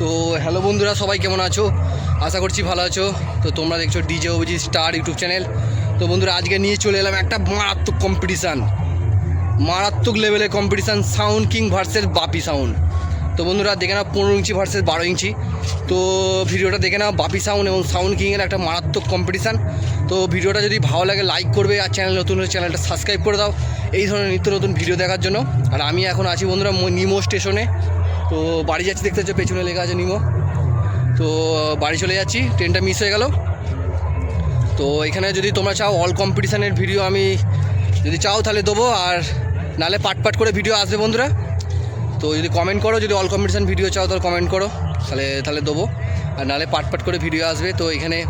তো হ্যালো বন্ধুরা, সবাই কেমন আছো? আশা করছি ভালো আছো। তো তোমরা দেখছ DJ OBG star YouTube channel. তো বন্ধুরা, আজকে নিয়ে চলে এলাম একটা মারাত্মক কম্পিটিশান মারাত্মক লেভেলের competition sound king versus Bappi sound তো বন্ধুরা, দেখে নাও পনেরো ইঞ্চি ভার্সেস বারো ইঞ্চি। তো ভিডিওটা দেখে নাও বাপি সাউন্ড এবং সাউন্ড কিংয়ের একটা মারাত্মক কম্পিটিশান তো ভিডিওটা যদি ভালো লাগে লাইক করবে আর চ্যানেল নতুন হলে চ্যানেলটা সাবস্ক্রাইব করে দাও। এই ধরনের নিত্য নতুন ভিডিও দেখার জন্য। আর আমি এখন আছি বন্ধুরা নিমো স্টেশনে তো বাড়ি যাচ্ছি, দেখতে হচ্ছে পেছনে লেখা আছে নিমো। তো, বাড়ি চলে যাচ্ছি ট্রেনটা মিস হয়ে গেল। তো, এখানে যদি তোমরা চাও অল কম্পিটিশানের ভিডিও আমি যদি চাও, তাহলে দেবো। আর নালে পাট পাট করে ভিডিও আসবে, বন্ধুরা। তো, যদি কমেন্ট করো, যদি অল কম্পিটিশান ভিডিও চাও, তাহলে কমেন্ট করো। তাহলে তাহলে দেবো। আর নালে পাট পাট করে ভিডিও আসবে। তো, এখানে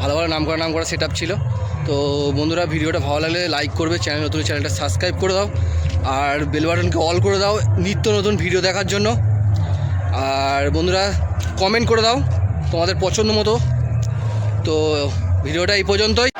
ভালো ভালো নাম করা নাম করা সেট ছিল। তো, বন্ধুরা ভিডিওটা ভালো লাগলে লাইক করবে চ্যানেল নতুন চ্যানেলটা সাবস্ক্রাইব করে দাও। আর বেল বাটনকে অল করে দাও, নিত্য নতুন ভিডিও দেখার জন্য। আর বন্ধুরা কমেন্ট করে দাও তোমাদের পছন্দ মতো। তো ভিডিওটা এই পর্যন্তই।